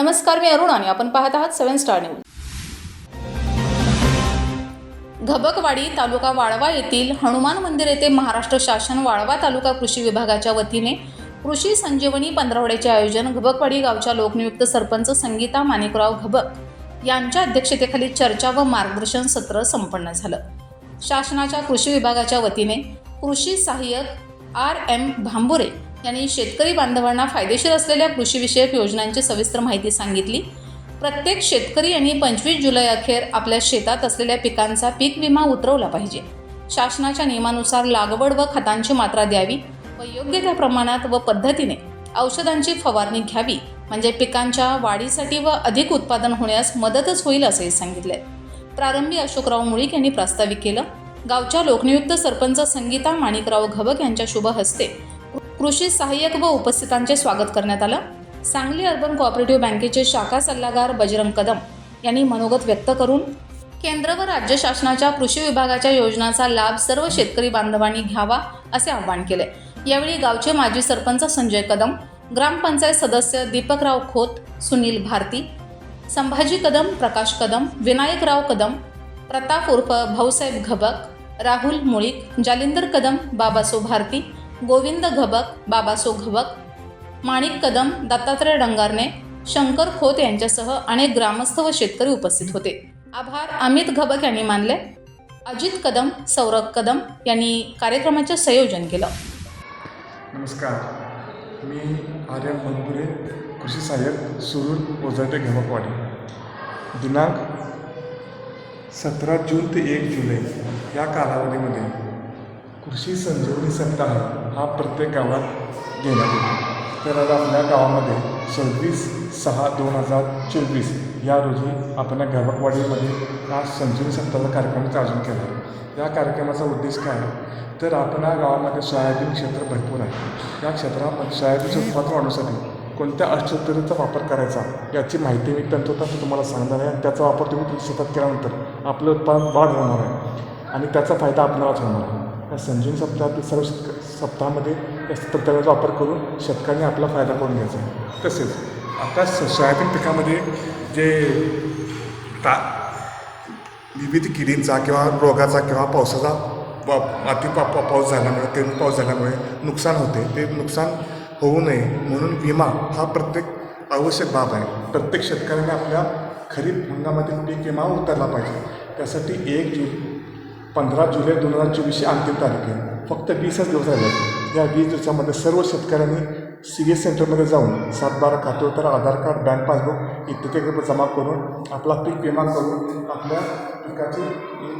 नमस्कार मी अरुण आणि आपण पाहत आहात seven star news. Ghabakwadi taluka Walwa येथील हनुमान मंदिर येथे महाराष्ट्र शासन वाळवा तालुका कृषी विभागाच्या वतीने कृषी संजीवनी पंधरवड्याचे आयोजन घबकवाडी गावच्या लोकनियुक्त सरपंच संगीता माणिकराव घबक यांच्या अध्यक्षतेखाली चर्चा व मार्गदर्शन सत्र संपन्न झालं. शासनाच्या कृषी विभागाच्या वतीने कृषी सहाय्यक आर एम भांबुरे यांनी शेतकरी बांधवांना फायदेशीर असलेल्या कृषीविषयक योजनांची सविस्तर माहिती सांगितली. प्रत्येक शेतकरी यांनी पंचवीस जुलै अखेर आपल्या शेतात असलेल्या पिकांचा पीक विमा उतरवला पाहिजे. शासनाच्या नियमानुसार लागवड व खतांची मात्रा द्यावी व योग्य त्या प्रमाणात व पद्धतीने औषधांची फवारणी घ्यावी म्हणजे पिकांच्या वाढीसाठी व अधिक उत्पादन होण्यास मदतच होईल असेही सांगितले. प्रारंभी अशोकराव मुळीक यांनी प्रास्ताविक केलं गावच्या लोकनियुक्त सरपंच संगीता माणिकराव घबक यांच्या शुभ हस्ते कृषी सहाय्यक व उपस्थितांचे स्वागत करण्यात आलं. सांगली अर्बन कोऑपरेटिव्ह बँकेचे शाखा सल्लागार बजरंग कदम यांनी मनोगत व्यक्त करून केंद्र व राज्य शासनाच्या कृषी विभागाच्या योजनांचा लाभ सर्व शेतकरी बांधवांनी घ्यावा असे आवाहन केले. यावेळी गावचे माजी सरपंच संजय कदम ग्रामपंचायत सदस्य दीपकराव खोत सुनील भारती संभाजी कदम प्रकाश कदम विनायकराव कदम प्रताप उर्फ भाऊसाहेब घबक राहुल मुळीक जालिंदर कदम बाबासो भारती गोविंद घबक बाबासो घबक माणिक कदम दत्तात्रय डंगारने शंकर खोत यांच्यासह अनेक ग्रामस्थ व शेतकरी उपस्थित होते. आभार. अमित घबक यांनी मानले. अजित कदम सौरभ कदम यांनी कार्यक्रमाचे संयोजन केलं. नमस्कार. मी आर्यन बनपुरे कृषी सहाय्यक सुरुल ओझाटे घेमकवाडी. दिनांक सतरा जून ते एक जुलै या कालावधीमध्ये कृषी संजीवनी सप्ताह हा प्रत्येक गावात घेण्यात येतो. तर आज आपल्या गावामध्ये सव्वीस सहा दोन हजार चोवीस या रोजी आपण या हा संजीवनी सप्ताहाचा कार्यक्रमाचं आयोजन केला. आहे या कार्यक्रमाचा उद्देश काय आहे? तर आपण या गावामध्ये सोयाबीन क्षेत्र भरपूर आहे. या क्षेत्रामध्ये सोयाबीनचे उत्पादन वाढवण्यासाठी कोणत्या अष्टोत्तरीचा वापर करायचा याची माहिती मी तंतोतंत तुम्हाला सांगणार आहे. आणि त्याचा वापर तुम्ही शेतात केल्यानंतर आपलं उत्पादन वाढ होणार आहे. आणि त्याचा फायदा आपणालाच होणार आहे. या संजीवन सप्ताहातील सर्व शेतक सप्ताहामध्ये या तंत्रज्ञानाचा वापर करून शेतकऱ्यांनी आपला फायदा करून घ्यायचा आहे. तसेच आता सोयाबीन पिकामध्ये जे ता विविध किडींचा किंवा रोगाचा किंवा पावसाचा वा अति पा पा- पाऊस झाल्यामुळे ते पाऊस झाल्यामुळे नुकसान होते. ते नुकसान होऊ नये म्हणून विमा हा प्रत्येक आवश्यक बाब आहे. प्रत्येक शेतकऱ्याने आपल्या खरीप हंगामातील पीक विमा उतरला पाहिजे. त्यासाठी एक जून पंधरा जुलै दोन हजार चोवीस ही अंतिम तारीख आहे. फक्त वीसच दिवस राहिले आहेत. या वीस दिवसामध्ये सर्व शेतकऱ्यांनी सी एस सेंटरमध्ये जाऊन सातबारा खातेउत्तर आधार कार्ड बँक पासबुक इत्यादी जमा करून आपला पीक विमा करून आपल्या पिकाची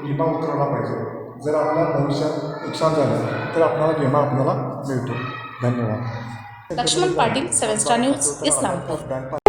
विमा उतरवला पाहिजे. जर आपल्याला भविष्यात नुकसान झालं तर आपल्याला विमा आपल्याला मिळतो. धन्यवाद. Laxman Patil seven star news Islampur bank